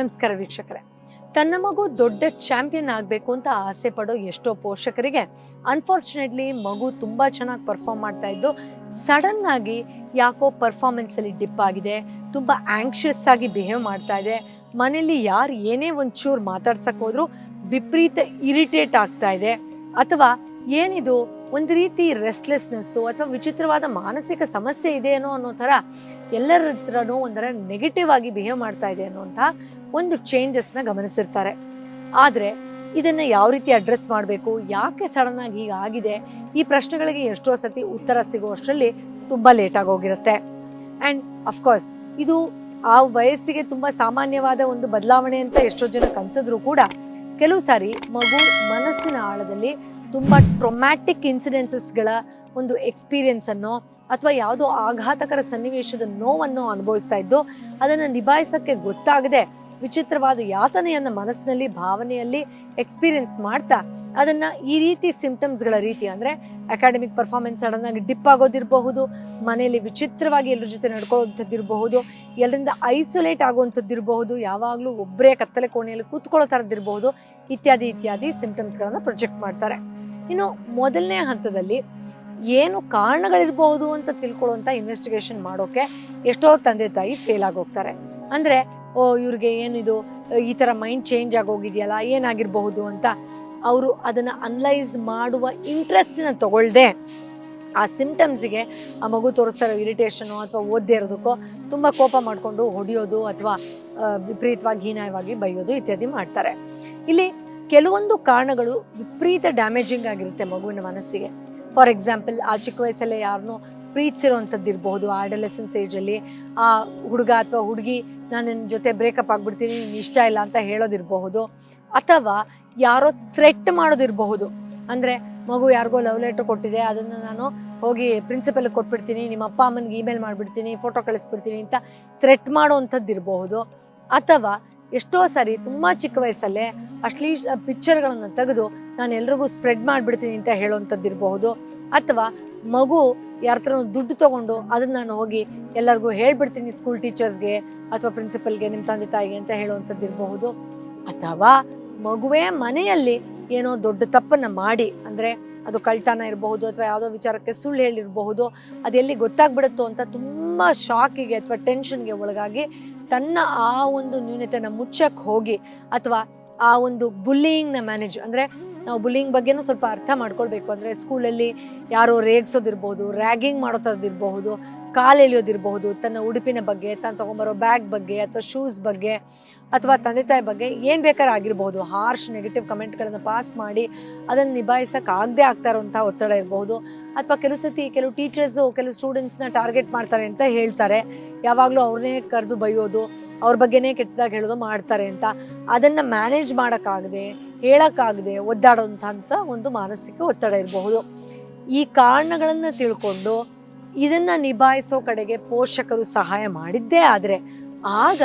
ನಮಸ್ಕಾರ ವೀಕ್ಷಕರೇ. ತನ್ನ ಮಗು ದೊಡ್ಡ ಚಾಂಪಿಯನ್ ಆಗಬೇಕು ಅಂತ ಆಸೆ ಪಡೋ ಎಷ್ಟೋ ಪೋಷಕರಿಗೆ ಅನ್ಫಾರ್ಚುನೇಟ್ಲಿ ಮಗು ತುಂಬ ಚೆನ್ನಾಗಿ ಪರ್ಫಾರ್ಮ್ ಮಾಡ್ತಾ ಇದ್ದು ಸಡನ್ ಆಗಿ ಯಾಕೋ ಪರ್ಫಾರ್ಮೆನ್ಸಲ್ಲಿ ಡಿಪ್ ಆಗಿದೆ, ತುಂಬ ಆಂಕ್ಷಿಯಸ್ ಆಗಿ ಬಿಹೇವ್ ಮಾಡ್ತಾ ಇದೆ. ಮನೆಯಲ್ಲಿ ಯಾರು ಏನೇ ಒಂಚೂರು ಮಾತಾಡ್ಸಕ್ ಹೋದ್ರು ವಿಪರೀತ ಇರಿಟೇಟ್ ಆಗ್ತಾ ಇದೆ. ಅಥವಾ ಏನಿದು, ಒಂದು ರೀತಿ ರೆಸ್ಟ್ಲೆಸ್ನೆಸ್ಸು ಅಥವಾ ವಿಚಿತ್ರವಾದ ಮಾನಸಿಕ ಸಮಸ್ಯೆ ಇದೆ ಏನೋ ಅನ್ನೋ ಥರ ಎಲ್ಲರ ಹತ್ರನೂ ಒಂಥರ ನೆಗೆಟಿವ್ ಆಗಿ ಬಿಹೇವ್ ಮಾಡ್ತಾ ಇದೆ ಅನ್ನೋಂಥ ಒಂದು ಚೇಂಜಸ್ನ ಗಮನಿಸಿರ್ತಾರೆ. ಆದರೆ ಇದನ್ನ ಯಾವ ರೀತಿ ಅಡ್ರೆಸ್ ಮಾಡಬೇಕು, ಯಾಕೆ ಸಡನ್ ಆಗಿ ಹೀಗಾಗಿದೆ ಈ ಪ್ರಶ್ನೆಗಳಿಗೆ ಎಷ್ಟೋ ಸತಿ ಉತ್ತರ ಸಿಗುವಷ್ಟರಲ್ಲಿ ತುಂಬಾ ಲೇಟ್ ಹೋಗಿರುತ್ತೆ. ಆ್ಯಂಡ್ ಅಫ್ಕೋರ್ಸ್ ಇದು ಆ ವಯಸ್ಸಿಗೆ ತುಂಬಾ ಸಾಮಾನ್ಯವಾದ ಒಂದು ಬದಲಾವಣೆ ಅಂತ ಎಷ್ಟೋ ಜನ ಕನ್ಸಿದ್ರು ಕೂಡ, ಕೆಲವು ಸಾರಿ ಮಗು ಮನಸ್ಸಿನ ಆಳದಲ್ಲಿ ತುಂಬಾ ಟ್ರೊಮ್ಯಾಟಿಕ್ ಇನ್ಸಿಡೆನ್ಸಸ್ಗಳ ಒಂದು ಎಕ್ಸ್ಪೀರಿಯನ್ಸ್ ಅನ್ನೋ ಅಥವಾ ಯಾವುದೋ ಆಘಾತಕರ ಸನ್ನಿವೇಶದ ನೋವನ್ನು ಅನುಭವಿಸ್ತಾ ಇದ್ದು, ಅದನ್ನು ನಿಭಾಯಿಸೋಕ್ಕೆ ಗೊತ್ತಾಗದೆ ವಿಚಿತ್ರವಾದ ಯಾತನೆಯನ್ನ ಮನಸ್ಸಿನಲ್ಲಿ, ಭಾವನೆಯಲ್ಲಿ ಎಕ್ಸ್ಪೀರಿಯನ್ಸ್ ಮಾಡ್ತಾ ಅದನ್ನ ಈ ರೀತಿ ಸಿಂಪ್ಟಮ್ಸ್ಗಳ ರೀತಿ ಅಂದ್ರೆ ಅಕಾಡೆಮಿಕ್ ಪರ್ಫಾರ್ಮೆನ್ಸ್ ಸಡನ್ ಆಗಿ ಡಿಪ್ ಆಗೋದಿರಬಹುದು, ಮನೆಯಲ್ಲಿ ವಿಚಿತ್ರವಾಗಿ ಎಲ್ಲರ ಜೊತೆ ನಡ್ಕೊಳ್ಳೋಂಥದ್ದಿರಬಹುದು ಎಲ್ಲರಿಂದ ಐಸೋಲೇಟ್ ಆಗುವಂಥದ್ದಿರಬಹುದು ಯಾವಾಗಲೂ ಒಬ್ಬರೇ ಕತ್ತಲೆ ಕೋಣೆಯಲ್ಲಿ ಕೂತ್ಕೊಳ್ಳೋ ಥರದ್ದಿರಬಹುದು ಇತ್ಯಾದಿ ಇತ್ಯಾದಿ ಸಿಂಪ್ಟಮ್ಸ್ಗಳನ್ನು ಪ್ರೊಜೆಕ್ಟ್ ಮಾಡ್ತಾರೆ. ಇನ್ನು ಮೊದಲನೇ ಹಂತದಲ್ಲಿ ಏನು ಕಾರಣಗಳಿರ್ಬೋದು ಅಂತ ತಿಳ್ಕೊಳ್ಳುವಂಥ ಇನ್ವೆಸ್ಟಿಗೇಷನ್ ಮಾಡೋಕೆ ಎಷ್ಟೋ ತಂದೆ ತಾಯಿ ಫೇಲ್ ಆಗೋಗ್ತಾರೆ. ಅಂದ್ರೆ ಓ, ಇವ್ರಿಗೆ ಏನಿದು? ಈ ಥರ ಮೈಂಡ್ ಚೇಂಜ್ ಆಗೋಗಿದೆಯಲ್ಲ ಏನಾಗಿರಬಹುದು ಅಂತ ಅವರು ಅದನ್ನು ಅನಲೈಸ್ ಮಾಡುವ ಇಂಟ್ರೆಸ್ಟನ್ನ ತಗೊಳ್ದೆ ಆ ಸಿಂಪ್ಟಮ್ಸಿಗೆ ಆ ಮಗು ತೋರಿಸ್ತಾರೋ ಇರಿಟೇಷನು ಅಥವಾ ಓದ್ದೇ ಇರೋದಕ್ಕೋ ತುಂಬ ಕೋಪ ಮಾಡಿಕೊಂಡು ಹೊಡೆಯೋದು ಅಥವಾ ವಿಪರೀತವಾಗಿ ಹೀನಾಯವಾಗಿ ಬೈಯೋದು ಇತ್ಯಾದಿ ಮಾಡ್ತಾರೆ. ಇಲ್ಲಿ ಕೆಲವೊಂದು ಕಾರಣಗಳು ವಿಪರೀತ ಡ್ಯಾಮೇಜಿಂಗ್ ಆಗಿರುತ್ತೆ ಮಗುವಿನ ಮನಸ್ಸಿಗೆ. ಫಾರ್ ಎಕ್ಸಾಂಪಲ್ ಆ ಚಿಕ್ಕ ವಯಸ್ಸಲ್ಲೇ ಯಾರನ್ನೂ ಪ್ರೀತಿಸಿರೋವಂಥದ್ದು ಇರಬಹುದು ಆಡಲೆಸೆನ್ಸ್ ಏಜಲ್ಲಿ ಆ ಹುಡುಗ ಅಥವಾ ಹುಡುಗಿ ನಾನು ನಿನ್ನ ಜೊತೆ ಬ್ರೇಕಪ್ ಆಗ್ಬಿಡ್ತೀನಿ ನಿನ್ನ ಇಷ್ಟ ಇಲ್ಲ ಅಂತ ಹೇಳೋದಿರಬಹುದು, ಅಥವಾ ಯಾರೋ ಥ್ರೆಟ್ ಮಾಡೋದಿರಬಹುದು. ಅಂದರೆ ಮಗು ಯಾರಿಗೋ ಲವ್ ಲೆಟರ್ ಕೊಟ್ಟಿದೆ, ಅದನ್ನು ನಾನು ಹೋಗಿ ಪ್ರಿನ್ಸಿಪಲ್ಗೆ ಕೊಟ್ಬಿಡ್ತೀನಿ, ನಿಮ್ಮ ಅಪ್ಪ ಅಮ್ಮನಿಗೆ ಇಮೇಲ್ ಮಾಡಿಬಿಡ್ತೀನಿ ಫೋಟೋ ಕಳಿಸ್ಬಿಡ್ತೀನಿ ಅಂತ ಥ್ರೆಟ್ ಮಾಡೋವಂಥದ್ದು ಇರಬಹುದು ಅಥವಾ ಎಷ್ಟೋ ಸಾರಿ ತುಂಬ ಚಿಕ್ಕ ವಯಸ್ಸಲ್ಲೇ ಅಶ್ಲೀಲ ಪಿಕ್ಚರ್ಗಳನ್ನು ತೆಗೆದು ನಾನು ಎಲ್ರಿಗೂ ಸ್ಪ್ರೆಡ್ ಮಾಡಿಬಿಡ್ತೀನಿ ಅಂತ ಹೇಳೋವಂಥದ್ದು ಇರಬಹುದು ಅಥವಾ ಮಗು ಯಾರ ದುಡ್ಡು ತಗೊಂಡು ಅದನ್ನ ನಾನು ಹೋಗಿ ಎಲ್ಲರಿಗೂ ಹೇಳ್ಬಿಡ್ತೀನಿ ಸ್ಕೂಲ್ ಟೀಚರ್ಸ್ಗೆ ಅಥವಾ ಪ್ರಿನ್ಸಿಪಲ್ಗೆ ನಿಮ್ಮ ತಂದೆ ತಾಯಿಗೆ ಅಂತ ಹೇಳುವಂಥದ್ದು ಇರಬಹುದು. ಅಥವಾ ಮಗುವೇ ಮನೆಯಲ್ಲಿ ಏನೋ ದೊಡ್ಡ ತಪ್ಪನ್ನ ಮಾಡಿ, ಅಂದ್ರೆ ಅದು ಕಳ್ತನ ಇರಬಹುದು ಅಥವಾ ಯಾವುದೋ ವಿಚಾರಕ್ಕೆ ಸುಳ್ಳು ಹೇಳಿರಬಹುದು ಅದೆಲ್ಲಿ ಗೊತ್ತಾಗ್ಬಿಡುತ್ತೋ ಅಂತ ತುಂಬಾ ಶಾಕಿಗೆ ಅಥವಾ ಟೆನ್ಷನ್ಗೆ ಒಳಗಾಗಿ ತನ್ನ ಆ ಒಂದು ನ್ಯೂನತೆನ ಮುಚ್ಚಕ್ಕೆ ಹೋಗಿ, ಅಥವಾ ಆ ಒಂದು ಬುಲ್ಲಿಂಗ್ನ ಮ್ಯಾನೇಜ್ ಅಂದ್ರೆ ನಾವು ಬುಲ್ಲಿಂಗ್ ಬಗ್ಗೆನೂ ಸ್ವಲ್ಪ ಅರ್ಥ ಮಾಡ್ಕೊಳ್ಬೇಕು. ಅಂದರೆ ಸ್ಕೂಲಲ್ಲಿ ಯಾರೋ ರೇಗ್ಸೋದಿರ್ಬೋದು ರ್ಯಾಗಿಂಗ್ ಮಾಡೋ ಥರದಿರಬಹುದು ಕಾಲು ಎಳೆಯೋದಿರಬಹುದು, ತನ್ನ ಉಡುಪಿನ ಬಗ್ಗೆ, ತಾನು ತಗೊಂಬರೋ ಬ್ಯಾಗ್ ಬಗ್ಗೆ ಅಥವಾ ಶೂಸ್ ಬಗ್ಗೆ ಅಥವಾ ತಂದೆ ತಾಯಿ ಬಗ್ಗೆ ಏನು ಬೇಕಾದ್ರೂ ಆಗಿರಬಹುದು. ಹಾರ್ಶ್ ನೆಗೆಟಿವ್ ಕಮೆಂಟ್ಗಳನ್ನು ಪಾಸ್ ಮಾಡಿ ಅದನ್ನು ನಿಭಾಯಿಸೋಕೆ ಆಗದೆ ಆಗ್ತಾ ಇರೋಂಥ ಒತ್ತಡ ಇರಬಹುದು. ಅಥವಾ ಕೆಲವು ಸತಿ ಕೆಲವು ಟೀಚರ್ಸು ಕೆಲವು ಸ್ಟೂಡೆಂಟ್ಸ್ನ ಟಾರ್ಗೆಟ್ ಮಾಡ್ತಾರೆ ಅಂತ ಹೇಳ್ತಾರೆ. ಯಾವಾಗಲೂ ಅವ್ರನ್ನೇ ಕರೆದು ಬೈಯೋದು, ಅವ್ರ ಬಗ್ಗೆನೇ ಕೆಟ್ಟದಾಗಿ ಹೇಳೋದು ಮಾಡ್ತಾರೆ ಅಂತ. ಅದನ್ನು ಮ್ಯಾನೇಜ್ ಮಾಡೋಕ್ಕಾಗದೆ ಹೇಳೋಕ್ಕಾಗದೆ ಒದ್ದಾಡೋಂಥ ಒಂದು ಮಾನಸಿಕ ಒತ್ತಡ ಇರಬಹುದು. ಈ ಕಾರಣಗಳನ್ನು ತಿಳ್ಕೊಂಡು ಇದನ್ನ ನಿಭಾಯಿಸೋ ಕಡೆಗೆ ಪೋಷಕರು ಸಹಾಯ ಮಾಡಿದ್ದೇ ಆದರೆ ಆಗ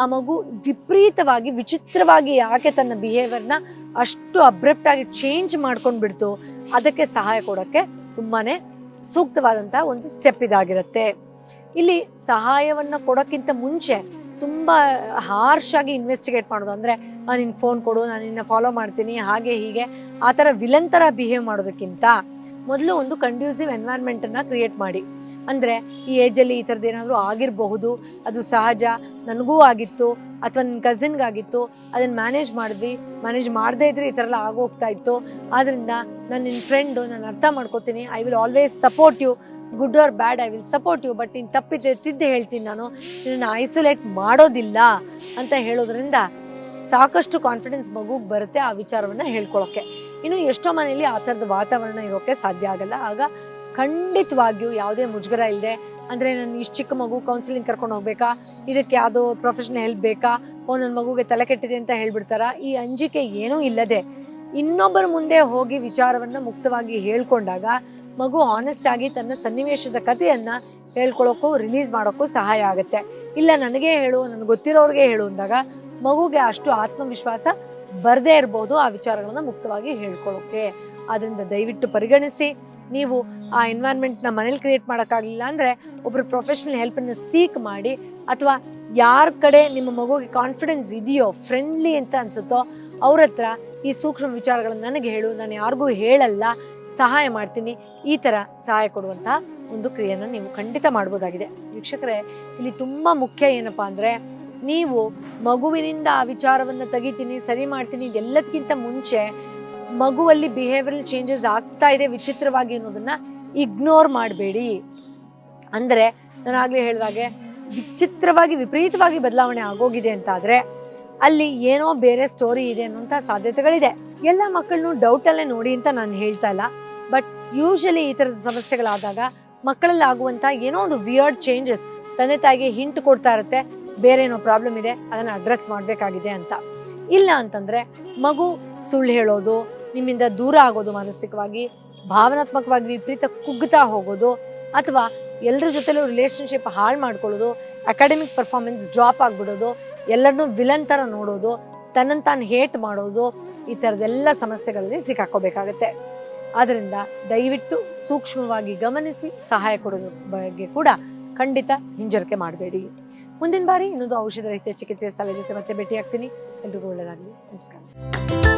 ಆ ಮಗು ವಿಪರೀತವಾಗಿ, ವಿಚಿತ್ರವಾಗಿ ಯಾಕೆ ತನ್ನ ಬಿಹೇವಿಯರ್ನ ಅಷ್ಟು ಅಬ್ರಪ್ಟ್ ಆಗಿ ಚೇಂಜ್ ಮಾಡ್ಕೊಂಡು ಬಿಡ್ತು, ಅದಕ್ಕೆ ಸಹಾಯ ಕೊಡೋಕ್ಕೆ ತುಂಬಾನೇ ಸೂಕ್ತವಾದಂತಹ ಒಂದು ಸ್ಟೆಪ್ ಇದಾಗಿರುತ್ತೆ. ಇಲ್ಲಿ ಸಹಾಯವನ್ನ ಕೊಡೋಕ್ಕಿಂತ ಮುಂಚೆ ತುಂಬಾ ಹಾರ್ಶ್ ಆಗಿ ಇನ್ವೆಸ್ಟಿಗೇಟ್ ಮಾಡೋದು, ಅಂದ್ರೆ ನಿನ್ನ ಫೋನ್ ಕೊಡು, ನಾನು ನಿನ್ನ ಫಾಲೋ ಮಾಡ್ತೀನಿ, ಹಾಗೆ ಹೀಗೆ, ಆ ಥರ ವಿಲನ್ ಥರ ಬಿಹೇವ್ ಮಾಡೋದಕ್ಕಿಂತ ಮೊದಲು ಒಂದು ಕಂಡ್ಯೂಸಿವ್ ಎನ್ವೈರ್ಮೆಂಟನ್ನು ಕ್ರಿಯೇಟ್ ಮಾಡಿ. ಅಂದರೆ ಈ ಏಜಲ್ಲಿ ಈ ಥರದ್ದು ಏನಾದರೂ ಆಗಿರಬಹುದು, ಅದು ಸಹಜ, ನನಗೂ ಆಗಿತ್ತು ಅಥವಾ ನನ್ನ ಕಸಿನ್ಗಾಗಿತ್ತು ಅದನ್ನು ಮ್ಯಾನೇಜ್ ಮಾಡಿದ್ವಿ ಮ್ಯಾನೇಜ್ ಮಾಡದೇ ಇದ್ರೆ ಈ ಥರ ಎಲ್ಲ ಆಗೋಗ್ತಾ ಇತ್ತು. ಆದ್ದರಿಂದ ನಾನು ನಿನ್ನ ಫ್ರೆಂಡು ನಾನು ಅರ್ಥ ಮಾಡ್ಕೋತೀನಿ I will always support you good or bad I will support you but ನೀನು ತಪ್ಪಿದ್ದೆ ತಿದ್ದೆ ಹೇಳ್ತೀನಿ ನಾನು ನಿನ್ನ ಐಸೋಲೇಟ್ ಮಾಡೋದಿಲ್ಲ ಅಂತ ಹೇಳೋದ್ರಿಂದ ಸಾಕಷ್ಟು ಕಾನ್ಫಿಡೆನ್ಸ್ ಮಗುಗೆ ಬರುತ್ತೆ ಆ ವಿಚಾರವನ್ನ ಹೇಳ್ಕೊಳಕ್ಕೆ. ಇನ್ನು ಎಷ್ಟೋ ಮನೆಯಲ್ಲಿ ಆ ಥರದ ವಾತಾವರಣ ಇರೋಕೆ ಸಾಧ್ಯ ಆಗಲ್ಲ. ಆಗ ಖಂಡಿತವಾಗಿಯೂ ಯಾವುದೇ ಮುಜುಗರ ಇಲ್ಲದೆ ಅಂದ್ರೆ ನಾನು ಇಷ್ಟು ಚಿಕ್ಕ ಮಗು ಕೌನ್ಸಿಲಿಂಗ್ ಕರ್ಕೊಂಡು ಹೋಗ್ಬೇಕಾ? ಇದಕ್ಕೆ ಯಾವುದೋ ಪ್ರೊಫೆಷನಲ್ ಹೆಲ್ಪ್ ಬೇಕಾ? ಓ ನನ್ನ ಮಗುಗೆ ತಲೆ ಕೆಟ್ಟಿದೆ ಅಂತ ಹೇಳ್ಬಿಡ್ತಾರ? ಈ ಅಂಜಿಕೆ ಏನೂ ಇಲ್ಲದೆ ಇನ್ನೊಬ್ಬರ ಮುಂದೆ ಹೋಗಿ ವಿಚಾರವನ್ನ ಮುಕ್ತವಾಗಿ ಹೇಳ್ಕೊಂಡಾಗ ಮಗು ಆನೆಸ್ಟ್ ಆಗಿ ತನ್ನ ಸನ್ನಿವೇಶದ ಕಥೆಯನ್ನ ಹೇಳ್ಕೊಳಕ್ಕೂ ರಿಲೀಸ್ ಮಾಡೋಕ್ಕೂ ಸಹಾಯ ಆಗುತ್ತೆ. ಇಲ್ಲ, ನನಗೆ ಹೇಳು, ನನಗೆ ಗೊತ್ತಿರೋರಿಗೆ ಹೇಳು ಅಂದಾಗ ಮಗುಗೆ ಅಷ್ಟು ಆತ್ಮವಿಶ್ವಾಸ ಬರದೇ ಇರಬಹುದು ಆ ವಿಚಾರಗಳನ್ನ ಮುಕ್ತವಾಗಿ ಹೇಳ್ಕೊಳ್ಳೋಕೆ. ಅದರಿಂದ ದಯವಿಟ್ಟು ಪರಿಗಣಿಸಿ, ನೀವು ಆ ಎನ್ವೈರ್ಮೆಂಟ್ನ ಮನೇಲಿ ಕ್ರಿಯೇಟ್ ಮಾಡೋಕ್ಕಾಗಲಿಲ್ಲ ಅಂದ್ರೆ ಒಬ್ರು ಪ್ರೊಫೆಷನಲ್ ಹೆಲ್ಪನ್ನು ಸೀಕ್ ಮಾಡಿ ಅಥವಾ ಯಾರ ಕಡೆ ನಿಮ್ಮ ಮಗುಗೆ ಕಾನ್ಫಿಡೆನ್ಸ್ ಇದೆಯೋ ಫ್ರೆಂಡ್ಲಿ ಅಂತ ಅನ್ಸುತ್ತೋ ಅವ್ರ ಹತ್ರ ಈ ಸೂಕ್ಷ್ಮ ವಿಚಾರಗಳನ್ನು ನನಗೆ ಹೇಳು, ನಾನು ಯಾರಿಗೂ ಹೇಳಲ್ಲ, ಸಹಾಯ ಮಾಡ್ತೀನಿ, ಈ ತರ ಸಹಾಯ ಕೊಡುವಂತಹ ಒಂದು ಕ್ರಿಯೆಯನ್ನು ನೀವು ಖಂಡಿತ ಮಾಡ್ಬೋದಾಗಿದೆ. ವೀಕ್ಷಕರೇ, ಇಲ್ಲಿ ತುಂಬಾ ಮುಖ್ಯ ಏನಪ್ಪಾ ಅಂದ್ರೆ ನೀವು ಮಗುವಿನಿಂದ ಆ ವಿಚಾರವನ್ನು ತೆಗಿತೀನಿ, ಸರಿ ಮಾಡ್ತೀನಿ ಎಲ್ಲದಕ್ಕಿಂತ ಮುಂಚೆ ಮಗುವಲ್ಲಿ ಬಿಹೇವಿಯರಲ್ ಚೇಂಜಸ್ ಆಗ್ತಾ ಇದೆ ವಿಚಿತ್ರವಾಗಿ ಅನ್ನೋದನ್ನ ಇಗ್ನೋರ್ ಮಾಡಬೇಡಿ. ಅಂದ್ರೆ ನಾನು ಆಗ್ಲೇ ಹೇಳಿದಾಗೆ ವಿಚಿತ್ರವಾಗಿ ವಿಪರೀತವಾಗಿ ಬದಲಾವಣೆ ಆಗೋಗಿದೆ ಅಂತ ಆದ್ರೆ ಅಲ್ಲಿ ಏನೋ ಬೇರೆ ಸ್ಟೋರಿ ಇದೆ ಅನ್ನುವಂಥ ಸಾಧ್ಯತೆಗಳಿದೆ. ಎಲ್ಲ ಮಕ್ಕಳನ್ನು ಡೌಟ್ ಅಲ್ಲೇ ನೋಡಿ ಅಂತ ನಾನು ಹೇಳ್ತಾ ಇಲ್ಲ. ಬಟ್ ಯೂಶಲಿ ಈ ಥರದ ಸಮಸ್ಯೆಗಳಾದಾಗ ಮಕ್ಕಳಲ್ಲಿ ಆಗುವಂತ ಏನೋ ಒಂದು ವಿಯರ್ಡ್ ಚೇಂಜಸ್ ತಂದೆ ತಾಯಿಗೆ ಹಿಂಟ್ ಕೊಡ್ತಾ ಇರುತ್ತೆ. ಬೇರೆ ಪ್ರಾಬ್ಲಮ್ ಇದೆ, ಅದನ್ನು ಅಡ್ರೆಸ್ ಮಾಡಬೇಕಾಗಿದೆ ಅಂತ. ಇಲ್ಲ ಅಂತಂದರೆ ಮಗು ಸುಳ್ಳು ಹೇಳೋದು, ನಿಮ್ಮಿಂದ ದೂರ ಆಗೋದು ಮಾನಸಿಕವಾಗಿ, ಭಾವನಾತ್ಮಕವಾಗಿ ವಿಪರೀತ ಕುಗ್ಗುತ್ತಾ ಹೋಗೋದು, ಅಥವಾ ಎಲ್ಲರ ಜೊತೆಲೂ ರಿಲೇಷನ್ಶಿಪ್ ಹಾಳು ಮಾಡ್ಕೊಳ್ಳೋದು ಅಕಾಡೆಮಿಕ್ ಪರ್ಫಾರ್ಮೆನ್ಸ್ ಡ್ರಾಪ್ ಆಗಿಬಿಡೋದು, ಎಲ್ಲರನ್ನೂ ವಿಲನ್ ಥರ ನೋಡೋದು ತನ್ನನ್ನು ತಾನು ಹೇಟ್ ಮಾಡೋದು, ಈ ಥರದ್ದೆಲ್ಲ ಸಮಸ್ಯೆಗಳಲ್ಲಿ ಸಿಕ್ಕಾಕೋಬೇಕಾಗತ್ತೆ ಆದ್ದರಿಂದ ದಯವಿಟ್ಟು ಸೂಕ್ಷ್ಮವಾಗಿ ಗಮನಿಸಿ ಸಹಾಯ ಕೊಡೋದ್ರ ಬಗ್ಗೆ ಕೂಡ ಖಂಡಿತ ಹಿಂಜರಿಕೆ ಮಾಡಬೇಡಿ. ಮುಂದಿನ ಬಾರಿ ಇನ್ನೊಂದು ಔಷಧ ರಹಿತ ಚಿಕಿತ್ಸೆ ಸಲಹೆ ಜೊತೆ ಮತ್ತೆ ಭೇಟಿ ಆಗ್ತೀನಿ ಎಲ್ರಿಗೂ ಒಳ್ಳೆಯದಾಗಲಿ. ನಮಸ್ಕಾರ.